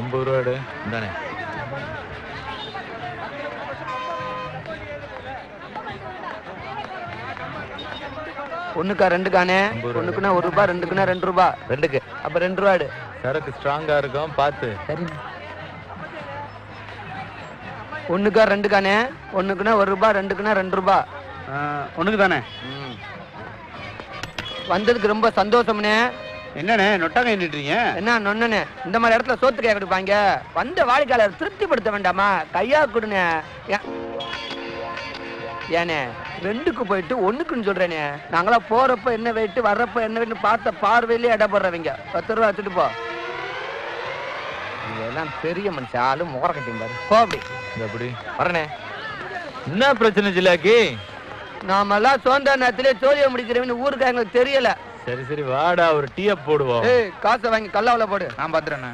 ஐம்பது ரூபா எடு. இந்தானே. ஒண்ணுக்கா ரெண்டுக்கானே. ஒண்ணுக்குன்னா ஒரு ரூபாய் ரெண்டுக்குன்னா ரெண்டு ரூபாய் ரெண்டுக்கு. அப்ப ரெண்டு ரூபா எடு. சரக்கு ஸ்ட்ராங்கா இருக்கும் பார்த்து. சரி ஒண்ணுக்கா ரெண்டுக்கானே? ஒண்ணுக்குன்னா ஒரு ரூபாய் ரெண்டுக்குன்னா ரெண்டு ரூபாய் ஒண்ணுக்கு தானே வந்ததுக்கு ரொம்ப சந்தோஷம்னே என்னண்ணே நொட்டாங்க நின்றுட்டீங்க என்ன நொண்ணனே இந்த மாதிரி இடத்துல சோத்து கையா கொடுப்பாங்க. வந்த வாடிக்கையாளர் திருப்திப்படுத்த வேண்டாமா? கையா கொடுனே ஏன்? ஏனே ரெண்டுக்கு போயிட்டு ஒண்ணுக்குன்னு சொல்றேனே. நாங்களா போறப்ப என்ன வெயிட்டு வர்றப்ப என்ன வெயிட்டு பார்த்த பார்வையிலே இட போடுறவங்க. பத்து ரூபா வச்சுட்டு போ. இதெல்லாம் பெரிய மனுஷன். ஆளு முகர கட்டியும் பாரு. போ அப்படி. இது அப்படி. வரனே. என்ன பிரச்சனை ஜிலாக்கி நாமெல்லாம் சோந்த நேரத்திலே சோழிய முடிக்கிறவன்னு ஊருக்கு எங்களுக்கு தெரியல. சரி சரி வாடா ஒரு டீயை போடுவோம். ஏய் காசை வாங்கி கல்லாவுல போடு. நான் பாத்துறேண்ணே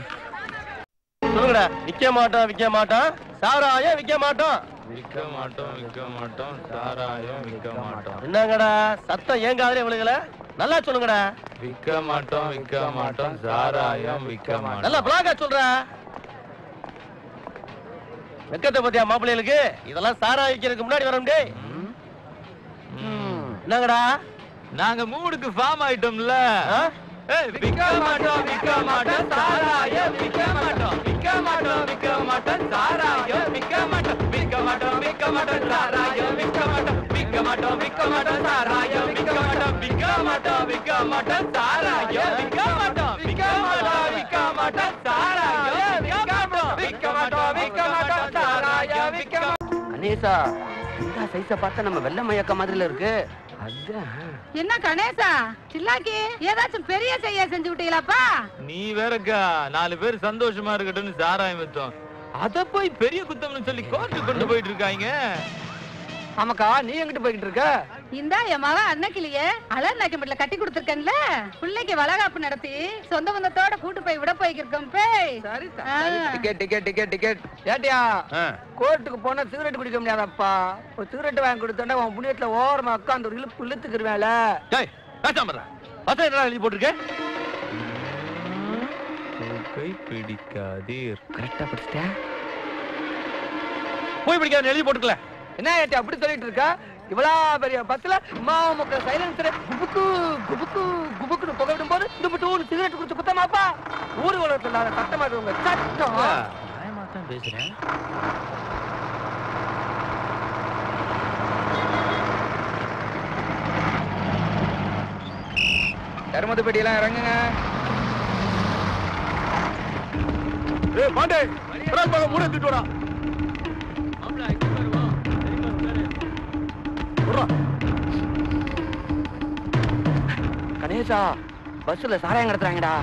சொல்லுங்கடா விக்க மாட்டோம் விக்க மாட்டோம். சாராயம் விக்க மாட்டோம். விற்க மாட்டோம் விற்க மாட்டோம் சாராயம் விற்க மாட்டோம். என்னங்கடா சத்தம் ஏன் காதலே விழுகல? நல்லா சொல்லுங்கடா. விற்க மாட்டோம் விற்க மாட்டோம் சாராயம் விற்க மாட்டோம். நல்லா பிளாக்கா சொல்ற. வெக்கத்தை பத்தியா மாப்பிள்ளைகளுக்கு? இதெல்லாம் சாராயம் விக்கிறதுக்கு முன்னாடி வர டேய். என்னங்கடா? நாங்க மூடுக்கு ஃபார்ம் ஆயிட்டோம்ல விற்க மாட்டோம் விற்க மாட்டோம் சாராயம் விற்க மாட்டோம் விற்க மாட்டோம் விற்க மாட்டோம் சாராயம் விற்க மாட்டோம் விற்க மாட்டோம் விற்க மாட்டோம் சாராயம் விற்க மாட்டோம் விற்க மாட்டோம் விற்க மாட்டோம் சாராயம் விற்க மாட்டோம் விற்க மாட்டோம் விற்க மாட்டோம் சாராயம் விற்க மாட்டோம் விற்க மாட்டோம் விற்க மாட்டோம் சாராயம் விற்க மாட்டோம் விற்க மாட்டோம் விற்க மாட்டோம் விற்க மாட்டோம் அனேசா இந்த சைஸ பார்த்தா நம்ம வெள்ளை மயக்க மாதிரில இருக்கு என்ன கணேசா? சில்லாக்கி ஏதாச்சும் பெரிய செய்ய செஞ்சு விட்டீங்களாப்பா? நீ வேறக்கா நாலு பேர் சந்தோஷமா இருக்கட்டும்னு சாராயம் வித்தோம். அத போய் பெரிய குத்தம்னு சொல்லி கோர்ட்டு கொண்டு போயிட்டு இருக்காங்க ஆமாக்கா நீ எங்கிட்டு போய்கிட்டு இருக்க இந்தா என் மகன் அன்னைக்கிலேயே அலர் நாக்கம்பட்டில கட்டி கொடுத்துருக்கேன்ல. பிள்ளைக்கு வளகாப்பு நடத்தி சொந்த பந்தத்தோட கூட்டு போய் விட போய்க்கிருக்கோம் பேய். சரி ஆ. டிக்கெட் டிக்கெட் டிக்கெட் டிக்கெட் ஏட்டியா? கோர்ட்டுக்கு போனா சிகரெட் குடிக்க முடியாதப்பா. ஒரு சிகரெட் வாங்கி கொடுத்தோன்னா உன் புண்ணியத்துல ஓரமா உட்காந்து ஒரு இழுப்பு இழுத்துக்கிருவேல டேய் பேசாம பசங்க என்ன எழுதி போட்டிருக்க? கை பிடிக்காதீர் கரெக்டா படிச்சிட்டேன் போய் பிடிக்காத எழுதி போட்டுக்கல. என்ன ஏட்டி அப்படி சொல்லிட்டு இருக்க? இவ்வளோ பெரிய பஸ்ல அம்மா மக்கள் சைலன்சர் குபுக்கு குபுக்கு குபுக்குன்னு புகை விடும்போது இந்த மட்டும் சிகரெட் குடிச்சு குத்தமாப்பா. ஊர் உலகத்துல இல்லாத சட்டமா இருக்கு உங்க சட்டம் நியாயமா தான் பேசுறேன். கருமத்து பெட்டியெல்லாம் இறங்குங்க. ஏய் பாண்டே மூட தூக்கிட்டு கணேசா பஸ்ல சாராயம் கடத்துறாங்கடா.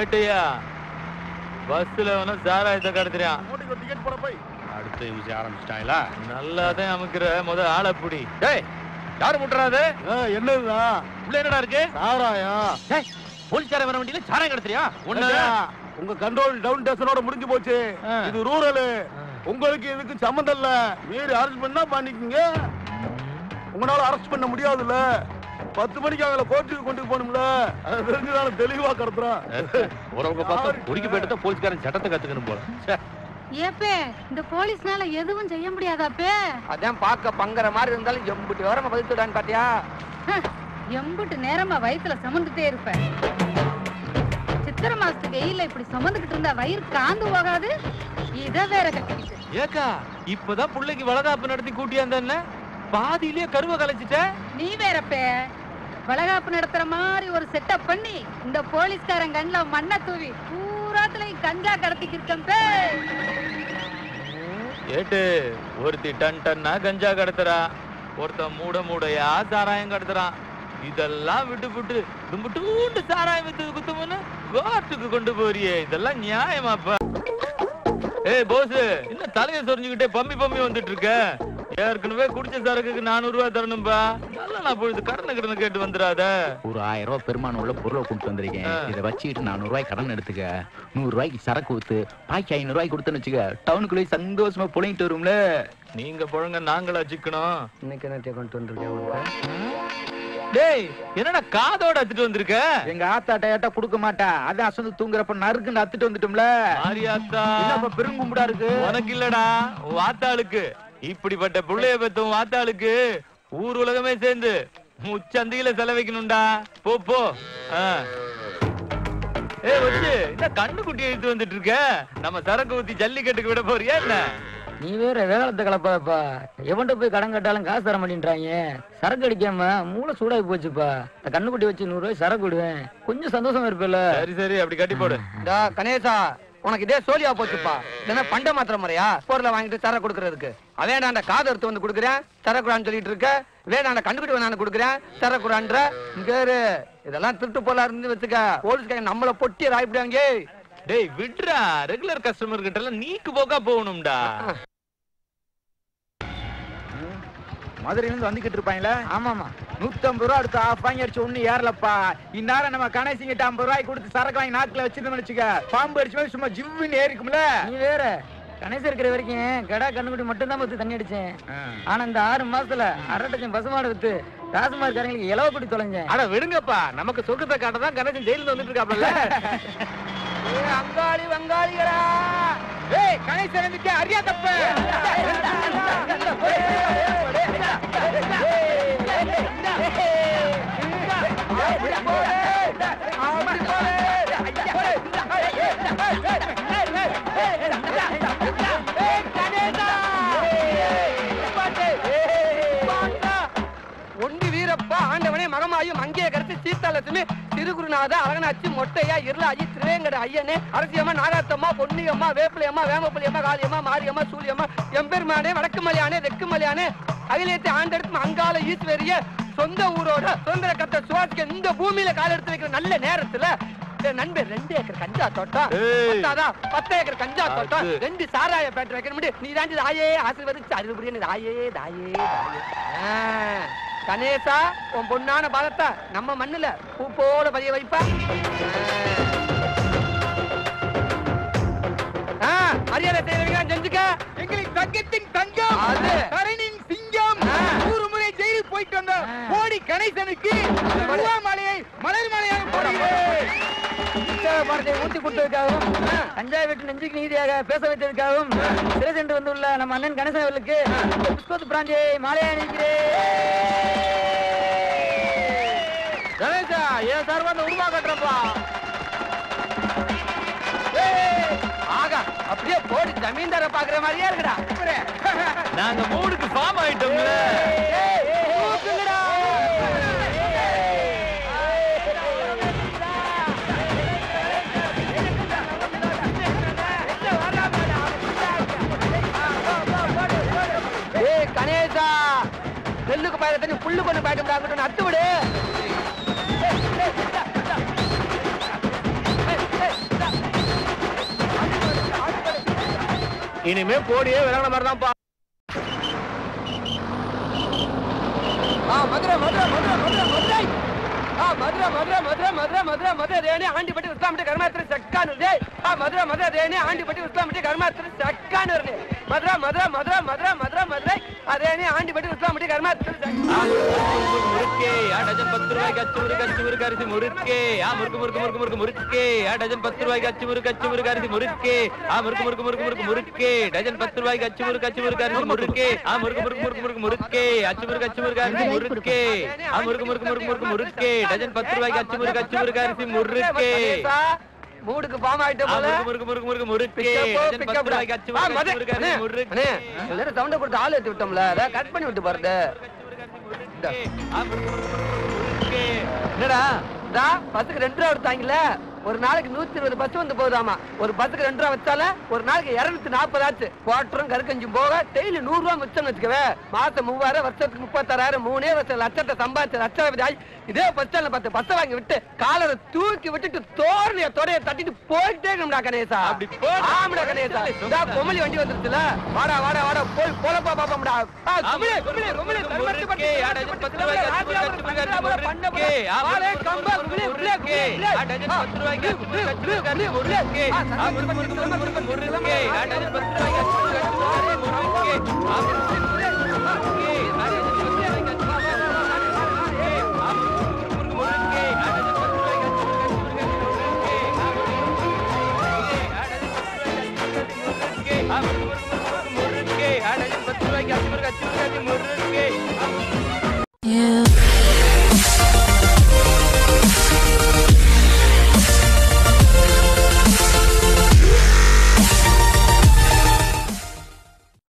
ஏட்டையா பஸ்ல வேணும் சாராயத்தை கடத்துறான். டிக்கெட் போட போய். அடுத்த விஷயம் ஆரம்பிச்சிட்டாங்களா? நல்லா தான் அமுக்குற முத ஆளை புடி. டேய் யாரு முட்டுறாது? என்னதுதான் உள்ள என்னடா இருக்கு? சாராயம். டேய் போலீஸ்கார வர வண்டியில சாராயம் கடத்துறியா? ஒண்ணு. உங்க கண்ட்ரோல் டவுன் ஸ்டேஷனோட முடிஞ்சு போச்சு. இது ரூரல் உங்களுக்கு இதுக்கு சம்மந்தம் இல்ல. மீறி அரெஸ்ட் பண்ணா பண்ணிக்கங்க. உங்களால அரெஸ்ட் பண்ண முடியாதுல்ல. பத்து மணிக்கு அவங்கள கோர்ட்டுக்கு கொண்டு போகணும்ல. அதை தெரிஞ்சுதான தெளிவா கடத்துறான். உறவுங்க பார்த்தா குடிக்க போயிட்டு தான் போலீஸ்காரன் சட்டத்தை கத்துக்கணும் போல. ஏப்பே இந்த போலீஸ்னால எதுவும் செய்ய முடியாதாப்பே? அதான் பார்க்க பங்கற மாதிரி இருந்தாலும் எம்புட்டி ஓரமா பதிச்சுடான்னு பாத்தியா? ஹ், எம்புட்டு நேரமா வயித்துல சுமந்துட்டே இருப்பேன் சித்திரை மாசத்துக்கு வெயில்ல இப்படி சுமந்துக்கிட்டு இருந்தா வயிறு காந்து போகாது? இத வேற கட்டிக்கிட்டு. ஏக்கா இப்பதான் பிள்ளைக்கு வளகாப்பு நடத்தி கூட்டியாந்த பாதியிலேயே கருவை கலைச்சிட்ட? நீ வேறப்பே வளகாப்பு நடத்துற மாதிரி ஒரு செட்டப் பண்ணி இந்த போலீஸ்காரன் கண்ணுல மண்ணை தூவி பூராத்துலயும் கஞ்சா கடத்திக்கிருக்கேன் பே. ஏட்டு ஒருத்தி டன் டன்னா கஞ்சா கடத்துறா. ஒருத்தன் மூட மூடையா சாராயம் கடத்துறான். இதெல்லாம் விட்டு விட்டு தும்புட்டூண்டு சாராயம் வித்து குத்துமுன்னு கோர்ட்டுக்கு கொண்டு போறியே. இதெல்லாம் நியாயமாப்பா. ஏய் போஸ் என்ன தலையை சொரிஞ்சுக்கிட்டே பம்மி பம்மி வந்துட்டு இருக்க? ஏற்கனவே குடிச்ச சரக்குக்கு நானூறு ரூபாய் தரணும்பா. நல்லா நான் பொழுது கடனை கடனை கேட்டு வந்துடாத. ஒரு ஆயிரம் ரூபாய் பெருமானம் உள்ள பொருளை கொண்டு வந்திருக்கேன். இதை வச்சுக்கிட்டு நானூறு ரூபாய் கடன் எடுத்துக்க. நூறு ரூபாய்க்கு சரக்கு ஊத்து பாக்கி ஐநூறு ரூபாய்க்கு கொடுத்தேன்னு வச்சுக்க. டவுனுக்குள்ளே சந்தோஷமா புழைங்கிட்டு வரும்ல. நீங்க புழங்க நாங்களா சிக்கணும். இன்னைக்கு என்ன கொண்டு வந்திருக்கேன்? டேய் என்னடா காதோட அத்துட்டு வந்திருக்க? எங்க ஆத்தா டயட்டா கொடுக்க மாட்டா? அதான் அசந்து தூங்குறப்ப நறுக்குன்னு அத்துட்டு வந்துட்டோம்ல. மாரியாத்தா. என்னப்பா பெருங்கும்புடா இருக்கு? உனக்கு இல்லடா வாத்தாளுக்கு. இப்படிப்பட்ட புள்ளைய பெத்த உன் வாத்தாளுக்கு ஊர் உலகமே சேர்ந்து முச்சந்தியில செலவைக்கணும்டா போ போ. ஏய் வச்சு என்ன கண்ணு குட்டி எடுத்து வந்துட்டு இருக்க? நம்ம சரக்கு ஊத்தி ஜல்லிக்கட்டுக்கு விட போறியா என்ன? நீ வேற வேகலத்தை கலப்பாப்பா எவன்கிட்ட போய் கடன் கட்டாலும் காசு தர மாட்டேன்றாங்க. சரக்கு அடிக்காம மூளை சூடாகி போச்சுப்பா. கண்ணுக்குட்டி வச்சு நூறு ரூபாய் சரக்கு விடுவேன். கொஞ்சம் சந்தோஷமா இருப்பேல்ல. சரி சரி அப்படி கட்டி போடு. கணேசா உனக்கு இதே சோழியா போச்சுப்பா. இல்லைன்னா பண்ட மாத்திர முறையா? பொருளை வாங்கிட்டு தர கொடுக்கறதுக்கு. அவன் காது எடுத்து வந்து கொடுக்குறேன். தரக்குறான்னு சொல்லிட்டு இருக்க. வேணாண்ட கண்டுக்கிட்டு வேணான்னு கொடுக்குறேன். தரக்குறான்ற இங்க. இதெல்லாம் திருட்டு போலா இருந்து வச்சுக்க. போலீஸ்காரங்க நம்மள பொட்டி ராய்ப்பிடுவாங்க டேய் விட்றா. ரெகுலர் கஸ்டமர் கிட்ட எல்லாம் நீக்கு போக்கா போகணும்டா. மதுரையில இருந்து வந்துகிட்டு இருப்பாங்களே? ஆமாமா நூத்தம்பது ரூபா அடுத்து ஆஃப் வாங்கி அடிச்சு ஒண்ணு ஏறலப்பா. இந்நேரம் நம்ம கணேசிங்கிட்ட ஐம்பது ரூபாய் கொடுத்து சரக்கு வாங்கி நாக்குல வச்சிருந்தோம்னு வச்சுக்க பாம்பு அடிச்சு மாதிரி சும்மா ஜிவ்வுன்னு ஏறிக்கும்ல நீ வேற. கணேசன் இருக்கிற வரைக்கும் கடா கண்ணுக்குட்டி மட்டும் தான் பத்து தண்ணி அடிச்சேன். ஆனா இந்த ஆறு மாசத்துல அரை டஜன் பசுமாடு வித்து ராசுமார்காரங்களுக்கு இலவ குட்டி தொலைஞ்சேன். அட விடுங்கப்பா. நமக்கு சொர்க்கத்தை காட்டதான் கணேசன் ஜெயில வந்துட்டு இருக்காப்ல. அங்காளி வங்காளிகளா ஏய் கணேசன் வந்துட்டு அறியா தப்பு ஒண்டி மகமாயும் அங்கே கருத்து சீத்தாலட்சுமி திருகுருநாத அழகனாச்சி மொட்டையா இருளாயி திருவேங்கட ஐயனே அரசியம்மா நாகாத்தம்மா பொன்னியம்மா வேப்பிலையம்மா வேமப்பள்ளியம்மா காளியம்மா மாரியம்மா சூரியம்மா எம்பெருமானே வடக்கு மலையானே தெற்கு மலையானே அகிலத்தை ஆண்டெடுத்து அங்கால ஈஸ்வரிய சொந்த ஊரோட சுதந்திர கத்த சுவாசிக்க இந்த பூமியில கால் எடுத்து வைக்கிற நல்ல நேரத்துல நண்பர் ரெண்டு ஏக்கர் கஞ்சா தோட்டம் பத்து ஏக்கர் கஞ்சா தோட்டம். ரெண்டு சாராய பேட்டரி வைக்கணும் நீ தாண்டி தாயே ஆசீர்வதிச்சு அறுபடியே தாயே தாயே தாயே கணேசா உன் பொண்ணான பாதத்தை நம்ம மண்ணுல பூ போல பதிய வைப்பா. மரியாதை செய்யறவங்க செஞ்சுக்க. எங்களுக்கு தங்கத்தின் தங்கம் அது. கரணின் சிங்கம். நூறு முறை ஜெயிலில் போயிட்டு வந்த கோடி கணேசனுக்கு பணத்தை ஊட்டி கொடுத்ததுக்காகவும் கஞ்சா வீட்டு நெஞ்சுக்கு நீதியாக பேச வைத்ததுக்காகவும் சிறை சென்று வந்துள்ள நம்ம அண்ணன் கணேசன் அவர்களுக்கு புஷ்பத்து பிராந்தியை மாலையா நிற்கிறேன் கணேசா ஏன் சார் வந்து உருவா கட்டுறப்பா. ஆகா அப்படியே போடி ஜமீன்தார பாக்குற மாதிரியே இருக்குடா. நாங்க மூடுக்கு ஃபார்ம் ஆயிட்டோம்ல. நெல்லுக்கு பாயிர தண்ணி புல்லு கொண்டு பாயிட்டு அங்கிட்டு அத்து விடு. இனிமே போடியே விளங்கின மாதிரி தான்ப்பா ஆ மதுரை மதுரை மதுரை மதுரை மதுரை. ஆ மதுரை மதுரை மதுரை மதுரை மதுரை மதுரை ரேணி ஆண்டிப்பட்டி உஸ்லாமிட்டு கர்மாத்திரி சக்கானு டேய் ஆ மதுரை மதுரை ரேணி ஆண்டிப்பட்டி உஸ்லாமிட்டு கர்மாத்திரி சக்கானு மதுரை மதுரை மதுரை மதுரை மதுரை மதுரை ரேணி ஆண்டிப்பட்டி உஸ்லாமிட்டு கர்மாத்திரி முறுக்கே ஆ டஜன் பத்து ரூபாய்க்கு அச்சு முறுக்கு அச்சு முறுக்கு அரிசி முறுக்கே ஆ முறுக்கு முறுக்கு முறுக்கு முறுக்கு முறுக்கே ஆ டஜன் பத்து ரூபாய்க்கு அச்சு முறுக்கு அச்சு முறுக்கு அரிசி முறுக்கே ஆ முறுக்கு முறுக்கு முறுக்கு முறுக்கு முறுக்கே டஜன் பத்து ரூபாய்க்கு அச்சு முறுக்கு அச்சு முறுக்கு அரிசி முறுக்கே ஆ முறுக்கு முறுக்கு முறுக்கு முறுக்கு முறுக்கே அச்சு முறுக்கு அச்சு முறுக்கு அரிசி முறுக்கே ஆ முறுக்கு முறுக்கு முறுக்கு முறுக்கு முறுக்கே டஜன் பத்து ரூபாய்க்கு அச்சு முறுக்கு அச்சு முறுக்கு அரிசி முறுக்கே மூடுக்கு பாம் ஆயிட்ட ஆ போல. முறுக்கு முறுக்கு முறுக்கு முறுக்கு பிக்கப் பிக்கப் முறுக்கு அரிசி முறுக்கே எல்லாரும் சவுண்ட கொடுத்து ஆள் ஏத்தி விட்டோம்ல. அதான் கட் பண்ணி விட்டு ஆ முறுக்கே என்னடா இதா பஸ்ஸுக்கு ரெண்டு ரூபா எடுத்தாங்கல்ல ஒரு நாளைக்கு நூத்தி இருபது பஸ் வந்து போகுதாமா ஒரு பஸ்ஸுக்கு ரெண்டு ரூபா வச்சால ஒரு நாளைக்கு இருநூத்தி நாற்பது ஆச்சு குவாட்டரும் கருக்கஞ்சும் போக டெய்லி நூறு ரூபா மிச்சம் வச்சுக்கவே மாசம் மூவாயிரம் வருஷத்துக்கு முப்பத்தாறாயிரம் மூணே வருஷம் லட்சத்தை சம்பாதிச்சு லட்சாதிபதி ஆகி இதே பஸ் ஸ்டாண்ட்ல பத்து பஸ்ஸை வாங்கி விட்டு காலரை தூக்கி விட்டுட்டு தோரணைய தொடைய தட்டிட்டு போயிட்டே இருக்கணும்டா கணேசா. ஆமாடா கணேசா இதா கொமலி வண்டி வந்துருச்சுல வாடா வாடா வாடா போய் போலப்பா பாப்போம்டா குமிழி, பத்து ரூபாய்க்கு கம்பா, குமிழி, குமிழி, முறுக்கே, குமிழி. முருகன் முருகன் முருகன் அச்சு